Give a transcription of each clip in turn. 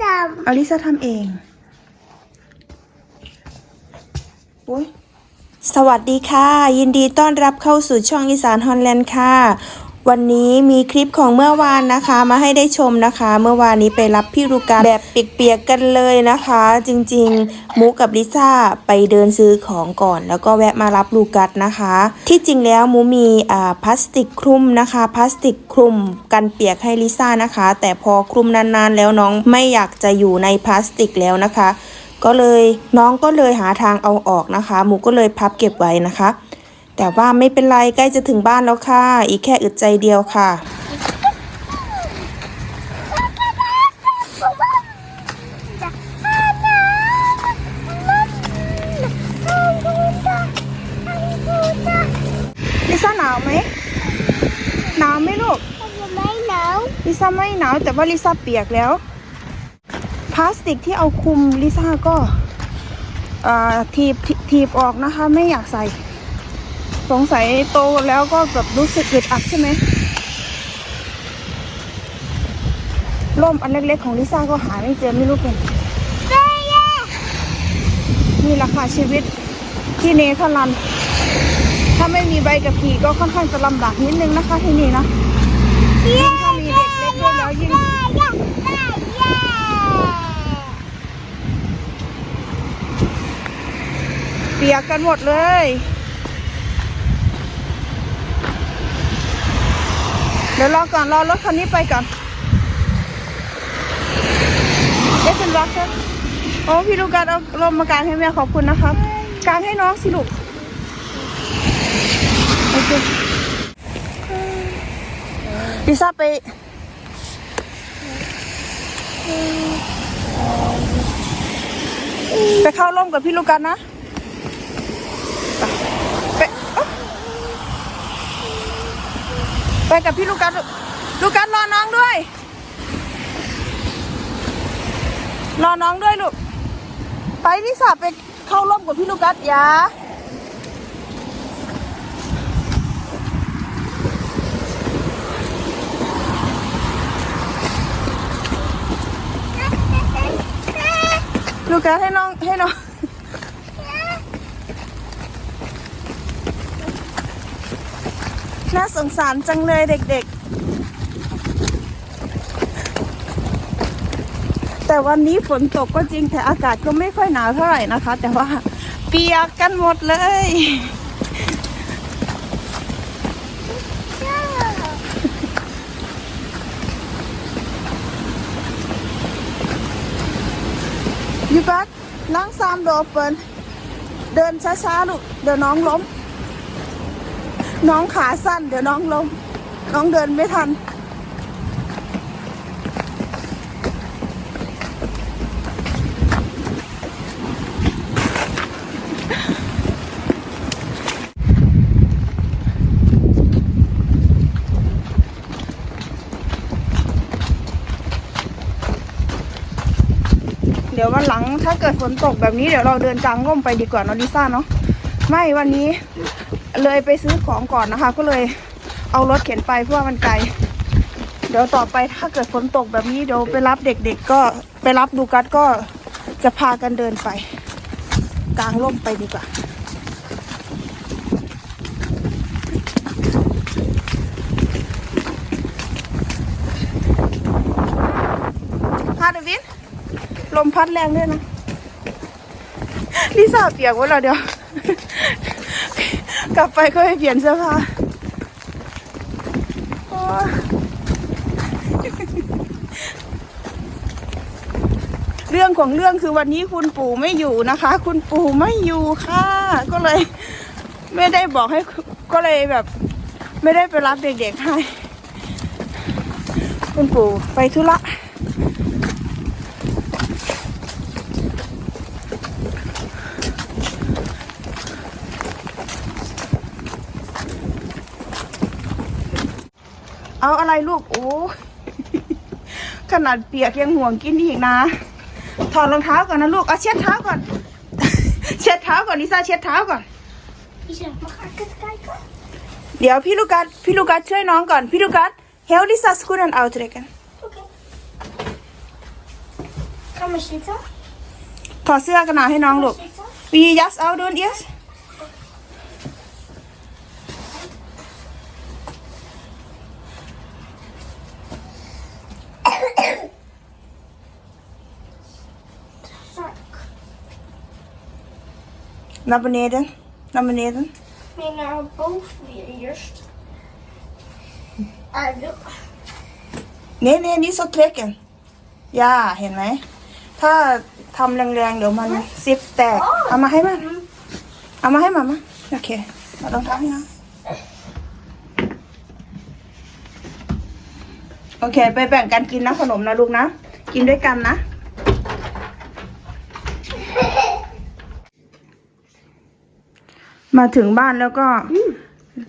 นี่อาชิตามอาชิตามอลิซาทำเองโอ้ยสวัสดีค่ะ ยินดีต้อนรับเข้าสู่ช่องอีสานฮอนแลนด์ค่ะ วันนี้มีคลิปของเมื่อวานนะคะมาให้ได้ชมนะคะ เมื่อวานนี้ไปรับพี่ลูกาแบบเปียกๆกันเลยนะคะ จริงๆมูกับลิซ่าไปเดินซื้อของก่อน แล้วก็แวะมารับลูกัสนะคะ ที่จริงแล้วมูมีอ่าพลาสติกคลุมนะคะพลาสติกคลุมกันเปียกให้ลิซ่านะคะ แต่พอคลุมนานๆ แล้วน้องไม่อยากจะอยู่ในพลาสติกแล้วนะคะ ก็เลยน้องก็เลยหาทางเอาออกนะคะหมูก็เลยพับเก็บไว้นะคะ แต่ว่าไม่เป็นไรใกล้จะถึงบ้านแล้วค่ะ อีกแค่อึดใจเดียวค่ะ ลิซ่าหนาวไหมหนาวไหมลูกไม่หนาวลิซ่าไม่หนาวแต่ว่าลิซ่าเปียกแล้ว พลาสติกที่เอาคุมลิซ่าก็อ่าทีบทีบออกนะคะ ไม่อยากใส่ สงสัยโตแล้วก็แบบรู้สึกอึดอัดใช่ไหมร่มอันเล็กๆของลิซ่าก็หาไม่เจอไม่รู้เป็นนี่แหละค่ะชีวิตที่เนเธอร์แลนด์ถ้าไม่มีใบกับขี่ก็ค่อนข้างจะลำบากนิดนึงนะคะที่นี่นะยิ่งถ้ามีเด็กเล็กด้วยแล้วยิ่งเปียกกันหมดเลย ดี๋ยวรอก่อนรอรถคันนี้ไปก่อนเอ๊ะเป็นรักเถอะโอ้พี่ลูกการเอาลมมากางให้แม่ขอบคุณนะครับกางให้น้องสิลูกโอเคลิซ่าไปไปเข้าร่มกับพี่ลูกกันนะ ไปเอ้าไป กับพี่ลูกกันลูกกันรอน้องด้วย รอน้องด้วยลูก ไปนิสาไปเข้าร่มกับพี่ลูกกัสอยาลูกกัสให้น้องให้น้อง น่า สงสารจังเลยเด็กๆ แต่วันนี้ฝนตกก็จริงแต่อากาศก็ไม่ค่อยหนาวเท่าไหร่นะคะ แต่ว่าเปียกกันหมดเลยยูบักนั่งซามโดเปิลเดินช้าๆลูกเดี๋ยวน้องล้ม น้องขาสั้น เดี๋ยวน้องล้มน้องเดินไม่ทัน เดี๋ยววันหลังถ้าเกิดฝนตกแบบนี้เดี๋ยวเราเดินกลางร่มไปดีกว่าเนอะลิซ่าเนาะไม่วันนี้ เลยไปซื้อของก่อนนะคะ ก็เลยเอารถเข็นไปเพราะว่ามันไกล เดี๋ยวต่อไปถ้าเกิดฝนตกแบบนี้เดี๋ยวไปรับเด็กๆก็ไปรับดูกัสก็จะพากันเดินไป กลางร่มไปดีกว่าพาเดวินลมพัดแรงด้วยนะลิซ่าเปียกไว้แล้วเดี๋ยว กลับไปก็ไปเปลี่ยนเสื้อผ้าเรื่องของเรื่องคือวันนี้คุณปู่ไม่อยู่นะคะ คุณปู่ไม่อยู่ค่ะ ก็เลย ไม่ได้บอกให้ก็เลยแบบ ไม่ได้ไปรับเด็กๆให้ คุณปู่ไปธุระ เอาอะไรลูกโอ้ขนาดเปียกยังห่วงกินอีกนะ ถอดรองเท้าก่อนนะลูกเอาเช็ดเท้าก่อน เช็ดเท้าก่อนลิซ่าเช็ดเท้าก่อน Ich hab noch ein Getränk. เดี๋ยวพี่ลูกัสพี่ลูกัสช่วยน้องก่อนพี่ลูกัสเฮลลิซ่าสกูนันเอาเทรกัน Okay. Kan man sitta? ถอดเสื้อกันหน่อยให้น้องลูก Sitta? วียัสเอาดูนเยส Tack. Naar beneden naar beneden Mina boven weer eerst. Ado. นี่นี่นี่สเตรกกันย่าเห็นไหม ถ้าทำแรงๆ เดี๋ยวมันซิปแตก เอามาให้มาเอามาให้มามาโอเคเราต้องทำให้นะโอเค ไปแบ่งกันกินนะขนมนะลูกนะ กินด้วยกันนะ มาถึงบ้านแล้วก็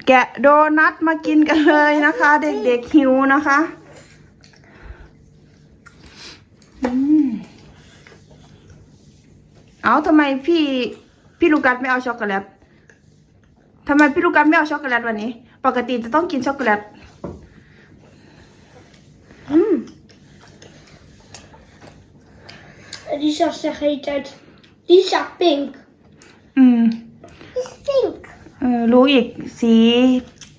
แกะโดนัทมากินกันเลยนะคะ เด็กๆหิวนะคะอืมเอาทำไมพี่พี่ลูกัสไม่เอาช็อกโกแลตทำไมพี่ลูกัสไม่เอาช็อกโกแลตวันนี้ ปกติจะต้องกินช็อกโกแลตอืม Lisa zegt de hele tijd. Lisa pink. อืม Is pink. เออ รู้อีกสี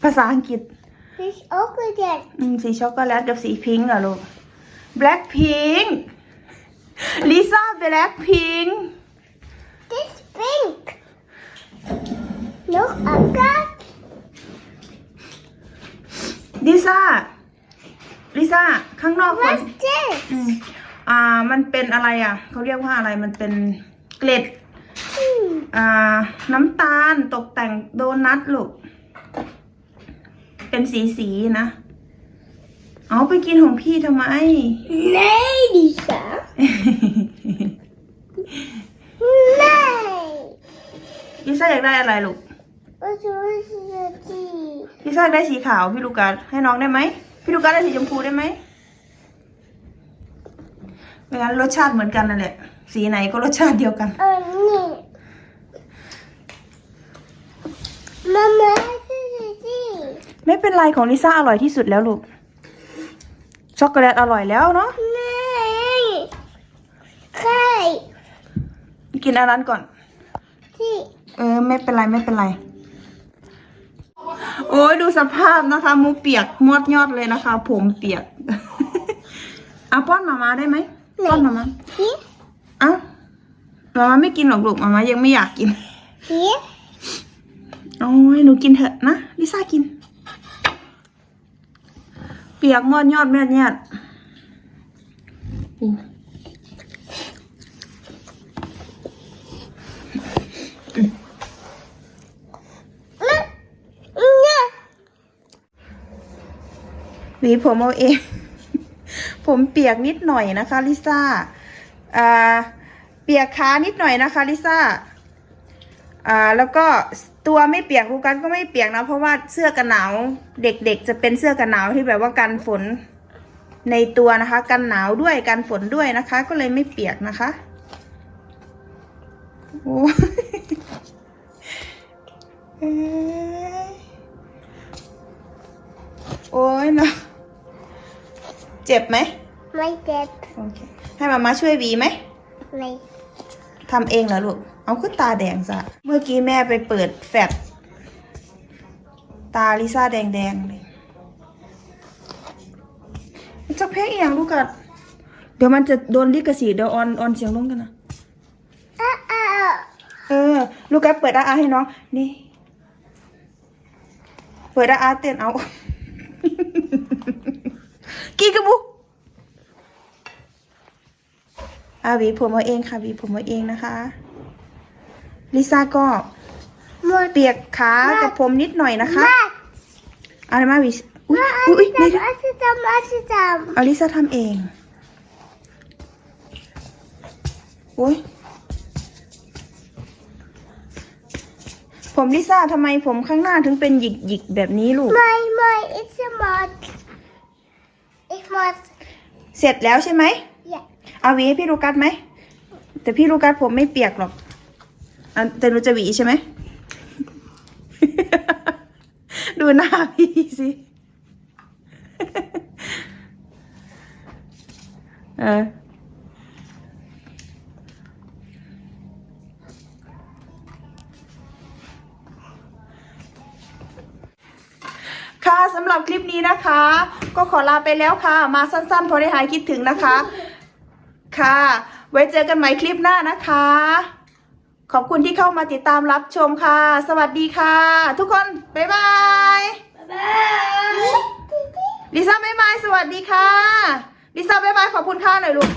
ภาษาอังกฤษ Is ook weer dat. อืมสีช็อกโกแลตกับสีพิงค์เหรอลูก black pink ลิซ่า black pink Dit is pink. Nog een kaart. ลิซ่าลิซ่าข้างนอกฝ Wat น is dit? อืมอ่า มันเป็นอะไรอะ เขาเรียกว่าอะไร มันเป็นเกล็ด Hmm. อ่า น้ำตาลตกแต่งโดนัทลูก เป็นสีสีๆนะ เอาไปกินของพี่ทำไม Nee, Lisa. Nee. ลิซ่าอยากได้อะไรลูก Wat is dit? ลิซ่าอยากได้สีขาวพี่ลูกัสให้น้องได้ไหม พี่ลูกัสได้สีชมพูได้ไหมไม่งั้นรสชาติเหมือนกันนั่นแหละ สีไหนก็รสชาติเดียวกัน Oh nee. Mama, ไม่เป็นไรของลิซ่าอร่อยที่สุดแล้วลูก ช็อกโกแลตอร่อยแล้วเนาะ Nee. Kijk. กินอันนั้นก่อน Zie. เออ ไม่เป็นไรไม่เป็นไร โอ้ยดูสภาพนะคะมูเปียกมอดยอดเลยนะคะ ผมเปียกเอาป้อนมามาได้ไหมป้อนมามา Hier. เอ้ามามาไม่กินหรอกลูกมามายังไม่อยากกิน Hier. โอ้ยหนูกินเถอะนะลิซ่ากินเปียกมอดยอดแม่เนี่ยหวีผมเอาเอง ผมเปียกนิดหน่อยนะคะลิซ่าเปียกขานิดหน่อยนะคะลิซ่าแล้วก็ ตัวไม่เปียกลูกันก็ไม่เปียกนะ เพราะว่าเสื้อกันหนาวเด็กๆ จะเป็นเสื้อกันหนาวที่แบบว่ากันฝนในตัวนะคะ กันหนาวด้วยกันฝนด้วยนะคะ ก็เลยไม่เปียกนะคะโอ้เอ้ยโอ้ยเนาะเจ็บไหม Mijn dad. โอเคให้มามาช่วยหวีไหม Nee. ทำเองเหรอลูก เอาขึ้นตาแดงซะเมื่อกี้แม่ไปเปิดแฟลชตาลิซ่าแดงแดงๆเลยมันจะเพลงอหย่างลูกกัดเดี๋ยวมันจะโดนลิขสิทธิ์เดี๋ยวออนออนเสียงลงกันนะเออ ลูกกัดเปิดอาอาให้น้อง นี่ เปิดอาอาเต้นเอากี่กระบุกอาวีผมเอาเองค่ะวีผมเอาเองนะคะ ลิซ่าก็ Moet เปียกขากับผมนิดหน่อยนะคะ Maat. อะไรมาวิอุ้ย Maar อุ้ย als ไม่ het dan, als het dan, als het dan. อลิซ่าทำเองโอ้ยผมลิซ่าทำไมผมข้างหน้าถึงเป็นหยิกหยิกๆแบบนี้ลูก Mooi, mooi. Ik zeg maat. Ik maat. เสร็จแล้วใช่ไหม Ja. เอาหวีให้พี่ลูกัสไหมแต่พี่ลูกัสผมไม่เปียกหรอก อันเตนุจะหวีใช่ไหม ดูหน้าพี่สิเออค่ะสำหรับคลิปนี้นะคะ ก็ขอลาไปแล้วค่ะ มาสั้นๆเพราะได้หายคิดถึงนะคะ ค่ะ ไว้เจอกันใหม่คลิปหน้านะคะ ขอบคุณที่เข้ามาติดตามรับชมค่ะ สวัสดีค่ะ ทุกคน บ๊ายบาย Bye. ลิซ่าบ๊ายบาย สวัสดีค่ะ ลิซ่าบ๊ายบาย ขอบคุณค่ะหน่อยลูก